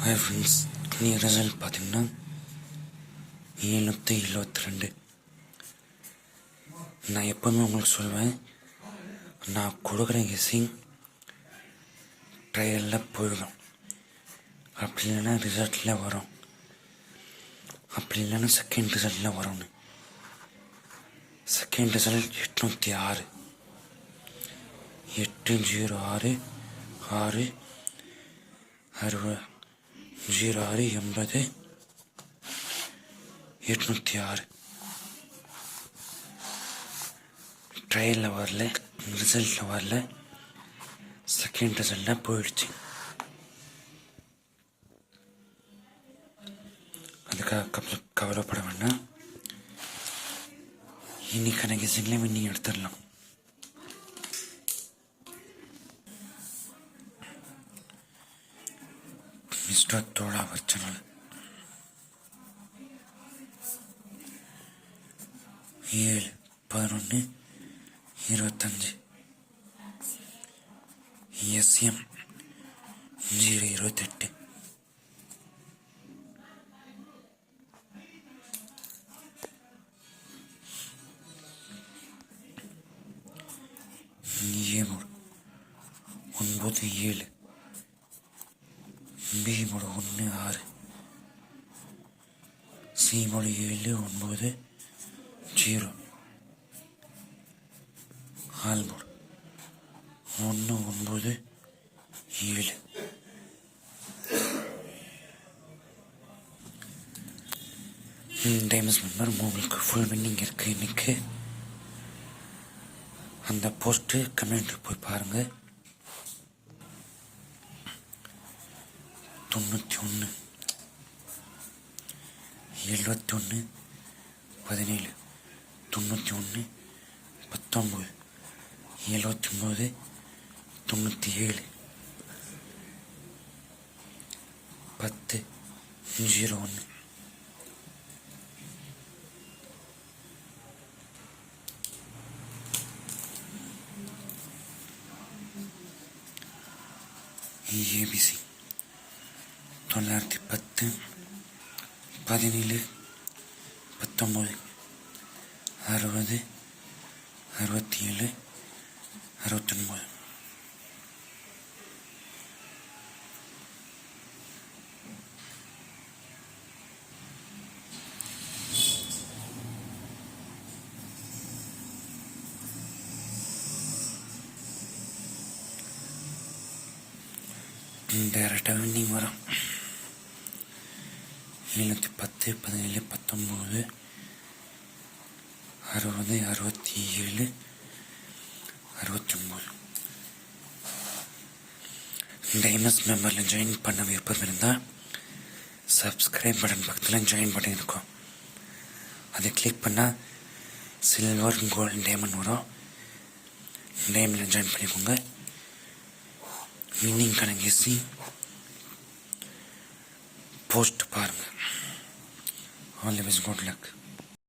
Hi friends நீ result பார்த்தீங்கன்னா எழுநூற்றி எழுபத்தி ரெண்டு நான் எப்போவுமே உங்களுக்கு சொல்லுவேன் நான் கொடுக்குற கெஸ்ஸிங் ட்ரையலில் போயிடும் அப்படி இல்லைன்னா ரிசல்ட்டில் வரும் அப்படி இல்லைன்னா செகண்ட் ரிசல்ட்டில் வரும்னு செகண்ட் ரிசல்ட் எட்நூற்றி ஆறு எட்டு ஜீரோ ஆறு ஆறு அறுபது ஜீரோ ஆறு எண்பது எட்நூற்றி ஆறு. ட்ரையலில் வரல ரிசல்ட்டில் வரல. செகண்ட் ரிசல்ட்டில் போயிடுச்சு. அதுக்காக கவலை கவலைப்பட வேண்டாம். இன்னைக்கான கெஸிங்லேயே வின்னிங் எடுத்துடலாம். இஷ்டத்தோட வச்சனால் ஏழு பதினொன்று இருபத்தஞ்சு. எஸ்எம் ஜீரோ இருபத்தெட்டு. ஏழு ஒன்பது ஏழு. பிமோட ஒன்று ஆறு சிமோட ஏழு ஒன்பது ஜீரோ. ஆல்மோடு ஒன்று ஒன்பது ஏழு. டைமஸ் மெம்பர் உங்களுக்கு ஃபுல் வின்னிங் இருக்குது இன்றைக்கி அந்த போஸ்ட்டு கமெண்ட் போய் பாருங்கள் தொண்ணூற்றி ஒன்று எழுபத்தி ஒன்று பதினேழு. தொண்ணூற்றி ஒன்று பத்தொம்பது. எழுபத்தி ஒம்பது தொண்ணூற்றி ஏழு பத்து ஜீரோ ஒன்று ஏபிசி தொள்ளாயிரத்தி பத்து பதினேழு பத்தொம்பது அறுபது அறுபத்தி ஏழு அறுபத்தொன்பது டேரெக்டாக வின்னிங் வரும் எழுநூற்றி பத்து பதினேழு பத்தொம்போது அறுபது அறுபத்தி ஏழு அறுபத்தொம்போது. இந்த எம்எஸ் மெம்பரில் ஜாயின் பண்ண விருப்பம் இருந்தால் சப்ஸ்கிரைப் பட்டன் பக்கத்தில் ஜாயின் பட்டன் இருக்கும். அதை கிளிக் பண்ணால் சில்வர் கோல்டு டைமண்ட் வரும். டைமில் ஜாயின் பண்ணிக்கோங்க. வின்னிங் கணக்கேசி போஸ்ட் பாருங்கள் All. Good luck.